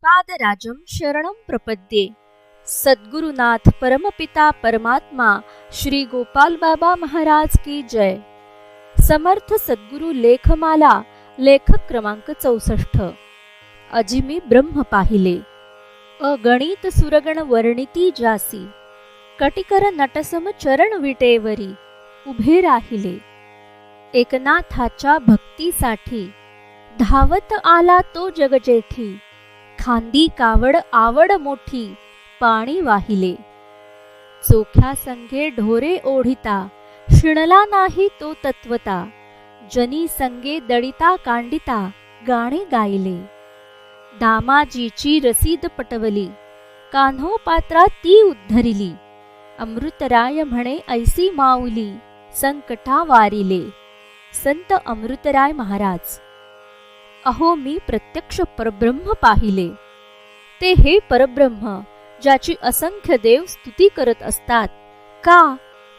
श्रीपादराजं शरणं प्रपद्ये. सद्गुरुनाथ परमपिता परमात्मा श्री गोपाल बाबा महाराज की जय. समर्थ सद्गुरु लेखमाला लेखक क्रमांक चौसष्ट. अजिमी ब्रह्म पाहिले. अगणित सुरगण वर्णिती जासी. कटिकर नटसम चरण विटेवरी. उभे राहिले. एकनाथाच्या भक्तीसाठी धावत आला तो जगजेठी. खांदी कावड आवड मोठी पाणी वाहिले. चोख्या संगे ढोरे ओढिता शिणला नाही तो तत्वता. जनी संगे दडिता कांडिता गाणे गायले. दामाजीची रसीद पटवली कान्हो पात्रा ती उद्धरिली. अमृतराय म्हणे ऐसी माऊली संकटा वारिले. संत अमृतराय महाराज. अहो मी प्रत्यक्ष परब्रह्म पाहिले. ते हे परब्रह्म ज्याची असंख्य देव स्तुती करत असतात. का?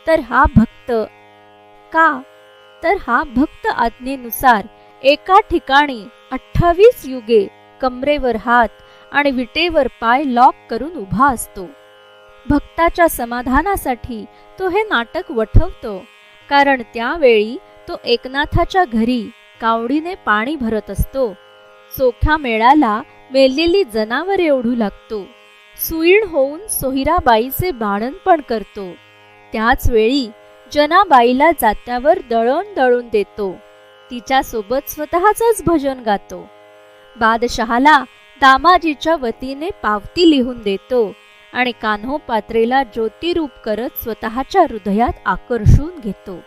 तर हा भक्त. का? तर हा भक्त आज्ञेनुसार एका ठिकाणी अठ्ठावीस युगे कमरेवर हात आणि विटेवर पाय लॉक करून उभा असतो. भक्ताच्या समाधानासाठी तो हे नाटक वठवतो कारण त्यावेळी तो एकनाथाच्या घरी कावडीने पाणी भरत असतो. चोख्या मेळाला मेलेली जनावर एवढू लागतो. सुईण होऊन सोहिराबाईचे बाळणपण करतो. त्याच वेळी जनाबाईला जात्यावर दळण दळून देतो. तिच्यासोबत स्वतःचच भजन गातो. बादशहाला दामाजीच्या वतीने पावती लिहून देतो आणि कान्हो पात्रेला ज्योतिरूप करत स्वतःच्या हृदयात आकर्षून घेतो.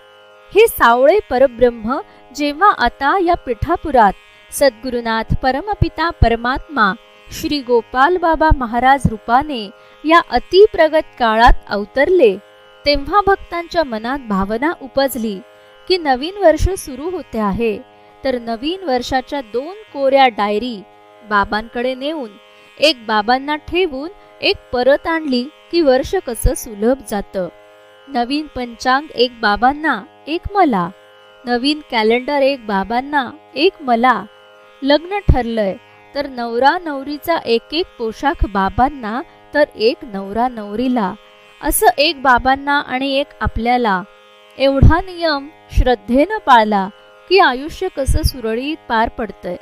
हे सावळे परब्रह्म जेव्हा आता या पिठापुरात सद्गुरुनाथ परमपिता परमात्मा श्री गोपाल बाबा महाराज रूपाने या अतिप्रगत काळात अवतरले तेव्हा भक्तांच्या मनात भावना उपजली की नवीन वर्ष सुरू होते आहे. तर नवीन वर्षाच्या दोन कोऱ्या डायरी बाबांकडे नेऊन एक बाबांना ठेवून एक परत आणली की वर्ष कसं सुलभ जातं. नवीन पंचांग एक बाबांना एक मला. नवीन कॅलेंडर एक बाबांना एक मला. लग्न ठरलंय तर नवरा नवरीचा एक एक पोशाख बाबांना तर एक नवरा नवरीला. असं एक बाबांना आणि एक आपल्याला. एवढा नियम श्रद्धेनं पाळला की आयुष्य कसं सुरळीत पार पडतंय.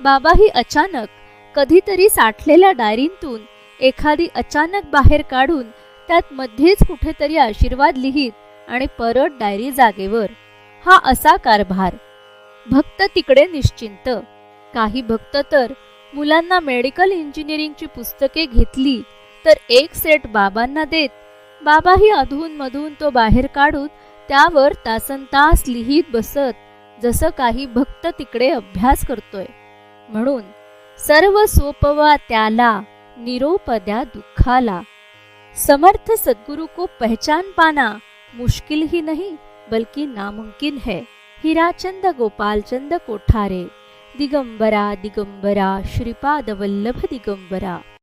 बाबाही अचानक कधीतरी साठलेल्या डायरींतून एखादी अचानक बाहेर काढून त्यात मध्येच कुठेतरी आशीर्वाद लिहित आणि परत डायरी जागेवर. हा असा कारभार. भक्त तिकडे निश्चिंत. काही भक्त तर मुलांना मेडिकल इंजिनिअरिंगची पुस्तके घेतली तर एक सेट बाबांना देत बाबाही अधून मधून तो बाहेर काढून त्यावर तासन तास लिहित बसत जसं काही भक्त तिकडे अभ्यास करतोय. म्हणून सर्व सोपवा त्याला निरोपद्या दुःखाला. समर्थ सद्गुरु को पहचान पाना मुश्किल ही नहीं बल्कि नामुमकिन है। हीराचंद गोपालचंद कोठारे। दिगंबरा दिगंबरा श्रीपाद वल्लभ दिगंबरा।